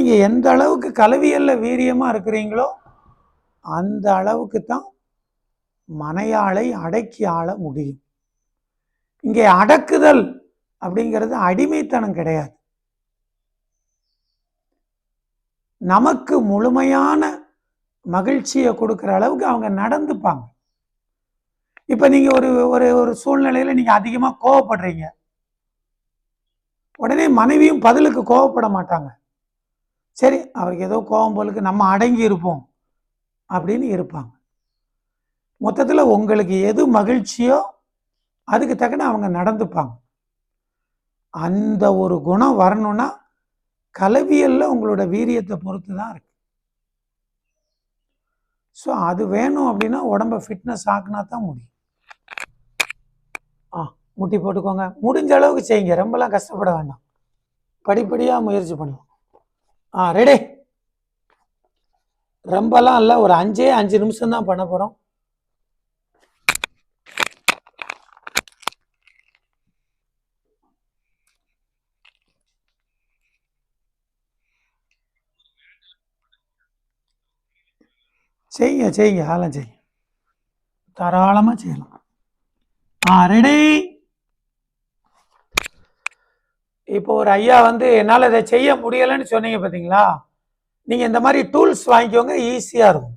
நீங்கள் எந்த அளவுக்கு கலவியல்ல வீரியமாக இருக்கிறீங்களோ அந்த அளவுக்கு தான் மனையாளை அடக்கி ஆள முடியும். இங்கே அடக்குதல் அப்படிங்கிறது அடிமைத்தனம் கிடையாது. நமக்கு முழுமையான மகிழ்ச்சியை கொடுக்குற அளவுக்கு அவங்க நடந்துப்பாங்க. இப்போ நீங்கள் ஒரு ஒரு ஒரு சூழ்நிலையில் நீங்கள் அதிகமாக கோவப்படுறீங்க. உடனே மனைவியும் பதிலுக்கு கோவப்பட மாட்டாங்க. சரி அவருக்கு ஏதோ கோவம் போலுக்கு நம்ம அடங்கி இருப்போம் அப்படின்னு இருப்பாங்க. மொத்தத்தில் உங்களுக்கு எது மகிழ்ச்சியோ அதுக்கு தக்கன அவங்க நடந்துப்பாங்க. அந்த ஒரு குணம் வரணும்னா கலவியல்ல உங்களோட வீரியத்தை பொறுத்து தான் இருக்கு. ஸோ அது வேணும் அப்படின்னா உடம்ப ஃபிட்னஸ் ஆக்குனா தான் முடியும். ஆ முட்டி போட்டுக்கோங்க. முடிஞ்ச அளவுக்கு செய்யுங்க. ரொம்பலாம் கஷ்டப்பட வேண்டாம். படிப்படியாக முயற்சி பண்ணுவோம் ஆ ரெடி ரொம்பலாம் இல்லை ஒரு அஞ்சே அஞ்சு நிமிஷம் தான் பண்ண போகிறோம் செய்யுங்க செய்யுங்க அதெல்லாம் செய்யுங்க. தாராளமாக செய்யலாம். ஆ ரெடி இப்போ ஒரு ஐயா வந்து என்னால் இதை செய்ய முடியலைன்னு சொன்னீங்க பார்த்தீங்களா நீங்கள் இந்த மாதிரி டூல்ஸ் வாங்கிக்கோங்க ஈஸியாக இருக்கும்.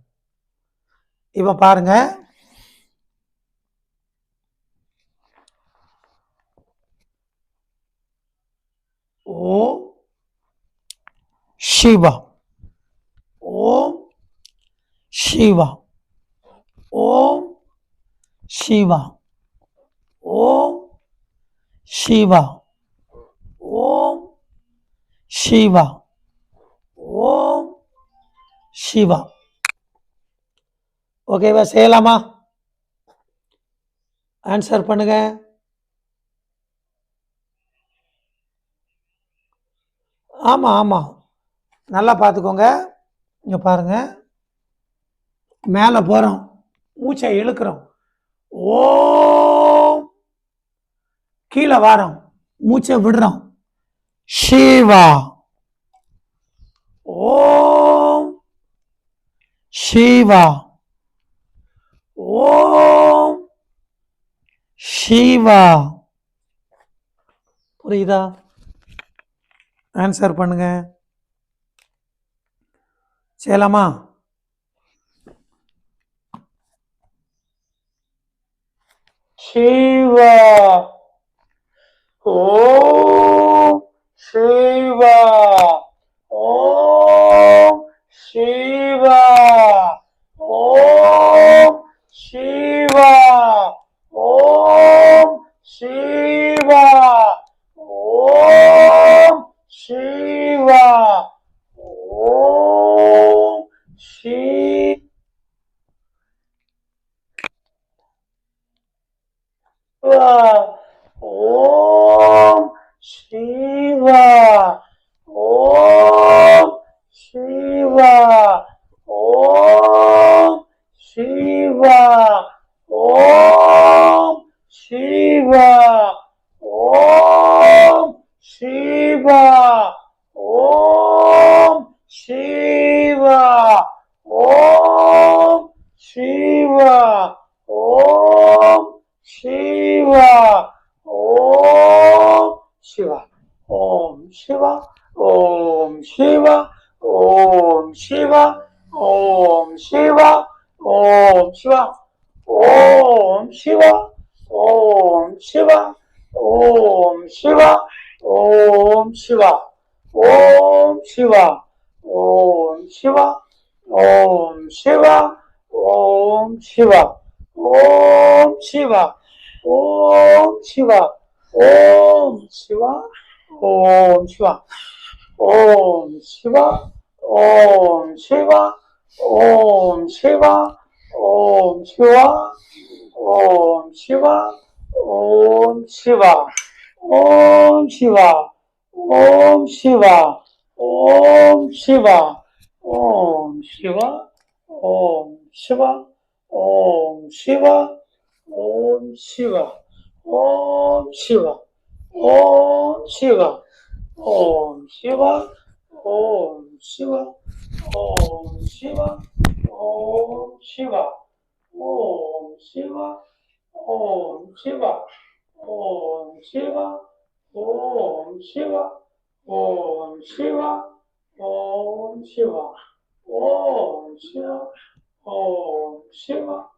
இப்போ பாருங்க. ஓம் சிவா ஓம் சிவா ஓம் சிவா ஓம் சிவா சிவா ஓம் சிவா ஓகேவா செய்யலாமா? ஆன்சர் பண்ணுங்க. ஆமாம் ஆமாம் நல்லா பார்த்துக்கோங்க. இங்கே பாருங்க. மேலே போகிறோம் மூச்சை இழுக்கிறோம். ஓம் கீழே வாரோம். மூச்சை விடுறோம். சிவா ஓம் சிவா ஓம் சிவா புரியுதா? ஆன்சர் பண்ணுங்க. செய்யலாமா சிவா ஓம் சிவா శివ. ఓం శివ. ఓం శివ. ఓం శివ. ఓం శివ. ఓం శివ. ఓం శివ. ఓం శివ. శివ ఓం శివ ఓం శివ ఓం శివ ఓం శివ ఓం శివ ఓం శివ ఓం శివ ఓం శివ ఓం శివ ఓం శివ ఓం శివ ఓం శివ ఓం శివ ఓం శివ ఓం శివ 옴 시와 옴 시와 옴 시와 옴 시와 옴 시와 옴 시와 옴 시와 옴 시와 옴 시와 옴 시와 옴 시와 옴 시와 옴 시와 옴 시와 옴 시와 オンシワ、オンシワ、オンシワ、オンシワ、オンシワ、オンシワ、オンシワ、オンシワ、オンシワ、オンシワ、オンシワ、オンシワ、オンシワ、オンシワ、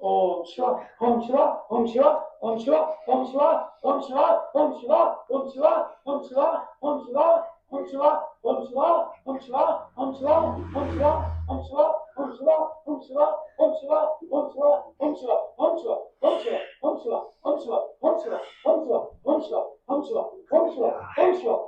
オンシワ、オムシワ、オムシワ、オンシワ、オムシワ、オムシワ、オンシワ、オムシワ、オムシワ、オンシワ、オムシワ、オムシワ、オンシワ、オムシワ、オムシワ、オンシワ、オムシワ、オムシワ、オンシワ、オムシワ、オムシワ、オンシワ、オムシワ、オムシワ、オンシワ、オムシワ、オムシワ、オンシワ、オムシワ、オムシワ、オンシワ、オムシワ、